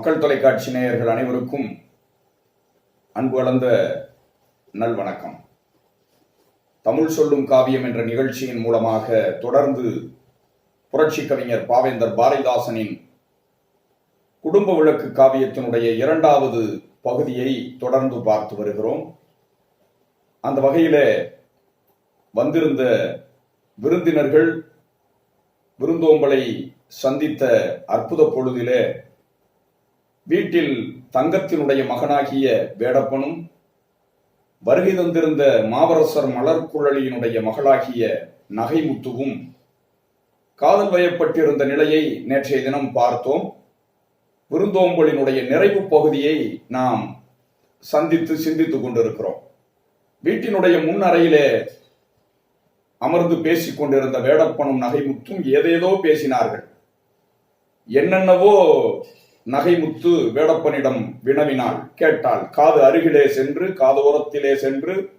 மக்கள் தொலைக்காட்சி நேயர்கள் அனைவருக்கும் அன்பு வளர்ந்த நல்வணக்கம் தமிழ் சொல்லும் காவியம் என்ற நிகழ்ச்சியின் மூலமாக தொடர்ந்து புரட்சி கவிஞர் பாவேந்தர் பாரதிதாசனின் குடும்ப விளக்கு காவியத்தினுடைய இரண்டாவது பகுதியை தொடர்ந்து பார்த்து வருகிறோம். அந்த வகையில் வந்திருந்த விருந்தினர்கள் விருந்தோம்பலை சந்தித்த அற்புத பொழுதிலே வீட்டில் தங்கத்தினுடைய மகனாகிய வேடப்பனும் வருகை தந்திருந்த மாவரசர் மலர்குழலியினுடைய மகளாகிய நகைமுத்துவும் காதல் வயப்பட்டிருந்த நிலையை நேற்றைய தினம் பார்த்தோம். விருந்தோம்பலினுடைய நிறைவு பகுதியை நாம் சந்தித்து சிந்தித்துக் கொண்டிருக்கிறோம். வீட்டினுடைய முன் அறையிலே அமர்ந்து பேசிக் கொண்டிருந்த வேடப்பனும் நகைமுத்தும் ஏதேதோ பேசினார்கள். என்னென்னவோ நகைமுத்து வேடப்பனிடம் வினவினாள். கேட்டாள் காது அருகிலே சென்று காதோரத்திலே சென்று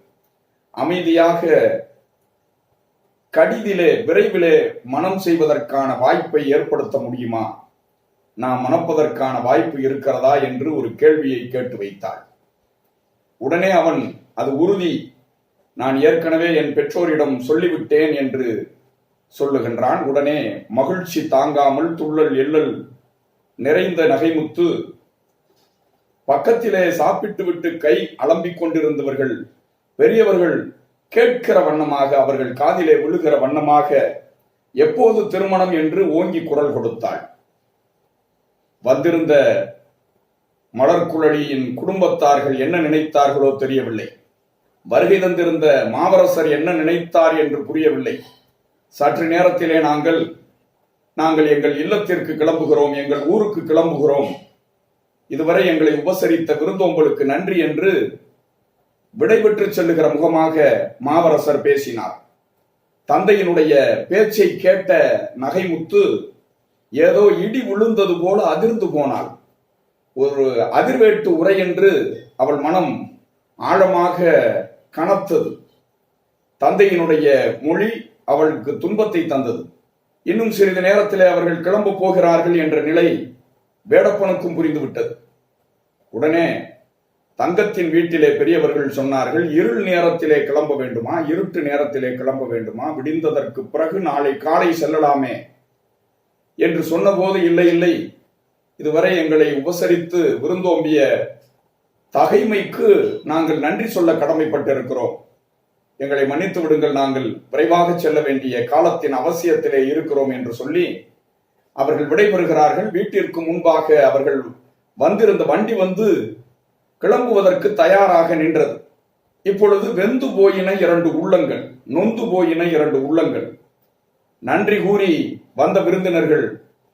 அமைதியாக கடிதிலே விரைவிலே மனம் செய்வதற்கான வாய்ப்பை ஏற்படுத்த முடியுமா? நாம் மணப்பதற்கான வாய்ப்பு இருக்கிறதா? என்று ஒரு கேள்வியை கேட்டு வைத்தாள். உடனே அவன் அது உறுதி. நான் ஏற்கனவே என் பெற்றோரிடம் சொல்லிவிட்டேன் என்று சொல்லுகின்றான். உடனே மகிழ்ச்சி தாங்காமல் துள்ளல் எள்ளல் நிறைந்த நகைமுத்து பக்கத்திலே சாப்பிட்டு விட்டு கை அலம்பிக் கொண்டிருந்தவர்கள் பெரியவர்கள் கேட்கிற வண்ணமாக அவர்கள் காதிலே விழுகிற வண்ணமாக எப்போது திருமணம் என்று ஓங்கி குரல் கொடுத்தாள். வந்திருந்த மலர்குழலியின் குடும்பத்தார்கள் என்ன நினைத்தார்களோ தெரியவில்லை. வருகை தந்திருந்த மாவரசர் என்ன நினைத்தார் என்று புரியவில்லை. சற்று நேரத்திலே நாங்கள் நாங்கள் எங்கள் இல்லத்திற்கு கிளம்புகிறோம் எங்கள் ஊருக்கு கிளம்புகிறோம். இதுவரை எங்களை உபசரித்த விருந்தோம்பலுக்கு நன்றி என்று விடைபெற்று செல்லுகிற முகமாக மாவரசர் பேசினார். தந்தையினுடைய பேச்சை கேட்ட நகைமுத்து ஏதோ இடி விழுந்தது போல அதிர்ந்து போனாள். ஒரு அதிர்வேட்டு உரை என்று அவள் மனம் ஆழமாக கனத்தது. தந்தையினுடைய மொழி அவளுக்கு துன்பத்தை தந்தது. இன்னும் சிறிது நேரத்திலே அவர்கள் கிளம்ப போகிறார்கள் என்ற நிலை வேடப்பனுக்கும் புரிந்துவிட்டது. உடனே தங்கத்தின் வீட்டிலே பெரியவர்கள் சொன்னார்கள் இருள் நேரத்திலே கிளம்ப வேண்டுமா? இருட்டு நேரத்திலே கிளம்ப வேண்டுமா? விடிந்ததற்கு பிறகு நாளை காலை செல்லலாமே என்று சொன்னபோது இல்லை இல்லை இதுவரை எங்களை உபசரித்து விருந்தோம்பிய தகைமைக்கு நாங்கள் நன்றி சொல்ல கடமைப்பட்டிருக்கிறோம். எங்களை மன்னித்து விடுங்கள் நாங்கள் விரைவாக செல்ல வேண்டிய காலத்தின் அவசியத்திலே இருக்கிறோம் என்று சொல்லி அவர்கள் விடைபெறுகிறார்கள். வீட்டிற்கு முன்பாக அவர்கள் வந்திருந்த வண்டி வந்து கிளம்புவதற்கு தயாராக நின்றது. இப்பொழுது வெந்து போயின இரண்டு உள்ளங்கள் நொந்து போயின இரண்டு உள்ளங்கள். நன்றி கூறி வந்த விருந்தினர்கள்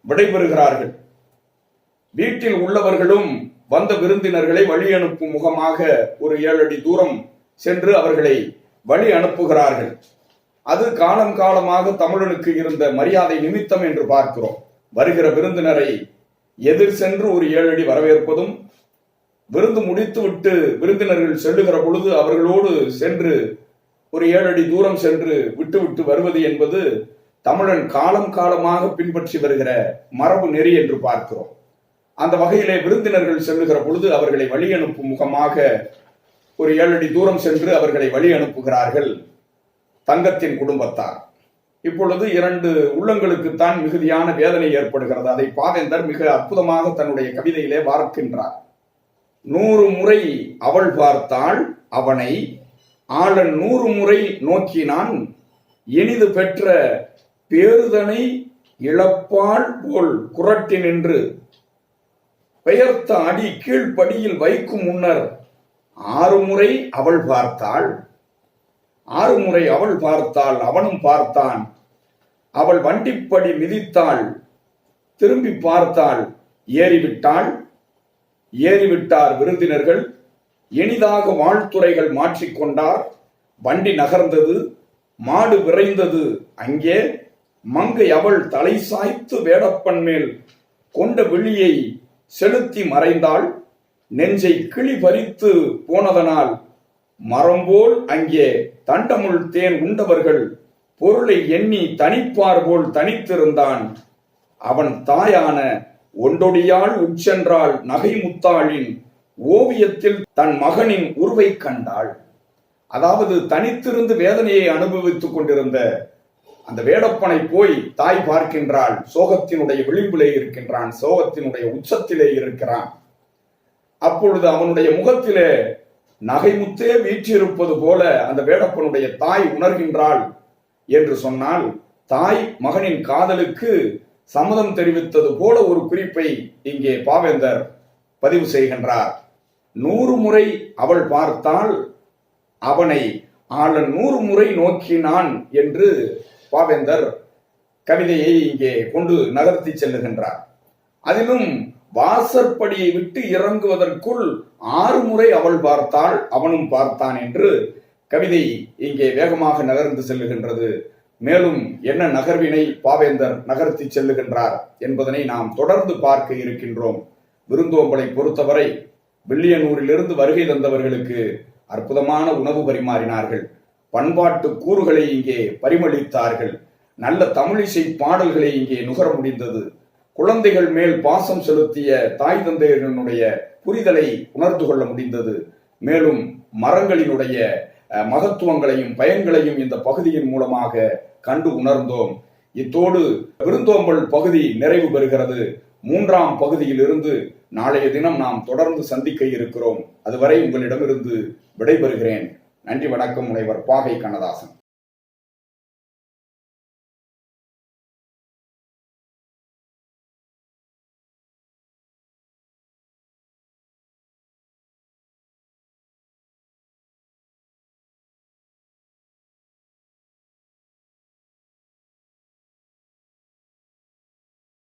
விடைபெறுகிறார்கள். வீட்டில் உள்ளவர்களும் வந்த விருந்தினர்களை வழி அனுப்பும் முகமாக ஒரு ஏழு அடி தூரம் சென்று அவர்களை வழி அனுப்புகிறார்கள். அது காலம் காலமாக தமிழனுக்கு இருந்த மரியாதை நிமித்தம் என்று பார்க்கிறோம். வருகிற விருந்தினரை எதிர் சென்று ஒரு ஏழு அடி வரவேற்பதும் விருந்து முடித்துவிட்டு விருந்தினர்கள் செல்லுகிற பொழுது அவர்களோடு சென்று ஒரு ஏழு அடி தூரம் சென்று விட்டுவிட்டு வருவது என்பது தமிழன் காலம் காலமாக பின்பற்றி வருகிற மரபு நெறி என்று பார்க்கிறோம். அந்த வகையிலே விருந்தினர்கள் செல்லுகிற பொழுது அவர்களை வழி அனுப்பும் முகமாக ஒரு ஏழு அடி தூரம் சென்று அவர்களை வழி அனுப்புகிறார்கள் தங்கத்தின் குடும்பத்தார். இப்பொழுது இரண்டு உள்ளங்களுக்குத்தான் மிகுதியான வேதனை ஏற்படுகிறது. அதை பாவேந்தர் மிக அற்புதமாக தன்னுடைய கவிதையிலே பார்க்கின்றார் நூறு முறை அவள் பார்த்தாள் அவனை ஆளன் நூறு முறை நோக்கினான் இனிது பெற்ற பேருதனை இழப்பாள் போல் குரட்டி நின்று பெயர்த்த அடி கீழ்ப்படியில் வைக்கும் முன்னர் ஆறு முறை அவள் பார்த்தாள். ஆறு முறை அவள் பார்த்தாள் அவனும் பார்த்தான். அவள் வண்டிப்படி மிதித்தாள் திரும்பி பார்த்தாள் ஏறிவிட்டாள். ஏறிவிட்டார் விருந்தினர்கள் இனிதாக வாழ்த்துறைகள் மாற்றிக்கொண்டார் வண்டி நகர்ந்தது மாடு விரைந்தது. அங்கே மங்கை அவள் தலை சாய்த்து வேடப்பன் மேல் கொண்ட விழியை செலுத்தி மறைந்தாள். நெஞ்சை கிளி பறித்து போனதனால் மரம்போல் அங்கே தண்டமுள் தேன் உண்டவர்கள் பொருளை எண்ணி தனிப்பார் போல் தனித்திருந்தான். அவன் தாயான ஒண்டொடியால் உச்சென்றாள் நகை முத்தாளின் ஓவியத்தில் தன் மகனின் உருவை கண்டாள். அதாவது தனித்திருந்து வேதனையை அனுபவித்துக் கொண்டிருந்த அந்த வேடப்பனை போய் தாய் பார்க்கின்றாள். சோகத்தினுடைய விளிம்பிலே இருக்கின்றான். சோகத்தினுடைய உச்சத்திலே இருக்கிறான். அப்பொழுது அவனுடைய முகத்திலே நகைமுத்தே வீற்றிருப்பது போல அந்த வேடப்பனுடைய தாய் உணர்கின்றாள் என்று சொன்னால் தாய் மகனின் காதலுக்கு சம்மதம் தெரிவித்தது போல ஒரு குறிப்பை இங்கே பாவேந்தர் பதிவு செய்கின்றார். நூறு முறை அவள் பார்த்தால் அவனை ஆளன் நூறு முறை நோக்கினான் என்று பாவேந்தர் கவிதையை இங்கே கொண்டு நகர்த்தி செல்லுகின்றார். அதிலும் வாசற்படியை விட்டு இறங்குவதற்குள் ஆறு முறை அவள் பார்த்தாள் அவனும் பார்த்தான் என்று கவிதை இங்கே வேகமாக நகர்ந்து செல்லுகின்றது. மேலும் என்ன நகர்வினை பாவேந்தர் நகர்த்தி செல்லுகின்றார் என்பதனை நாம் தொடர்ந்து பார்க்க இருக்கின்றோம். விருந்தோம்பலை பொறுத்தவரை வில்லியனூரிலிருந்து வருகை தந்தவர்களுக்கு அற்புதமான உணவு பரிமாறினார்கள். பண்பாட்டு கூறுகளை இங்கே பரிமளித்தார்கள். நல்ல தமிழிசை பாடல்களை இங்கே நுகர முடிந்தது. குழந்தைகள் மேல் பாசம் செலுத்திய தாய் தந்தையர்களுடைய புரிதலை உணர்ந்து கொள்ள முடிந்தது. மேலும் மரங்களினுடைய மகத்துவங்களையும் பயன்களையும் இந்த பகுதியின் மூலமாக கண்டு உணர்ந்தோம். இத்தோடு விருந்தோம்பல் பகுதி நிறைவு பெறுகிறது. மூன்றாம் பகுதியில் இருந்து நாளைய தினம் நாம் தொடர்ந்து சந்திக்க இருக்கிறோம். அதுவரை உங்களிடமிருந்து விடைபெறுகிறேன். நன்றி வணக்கம் முனைவர் பாகை கண்ணதாசன்.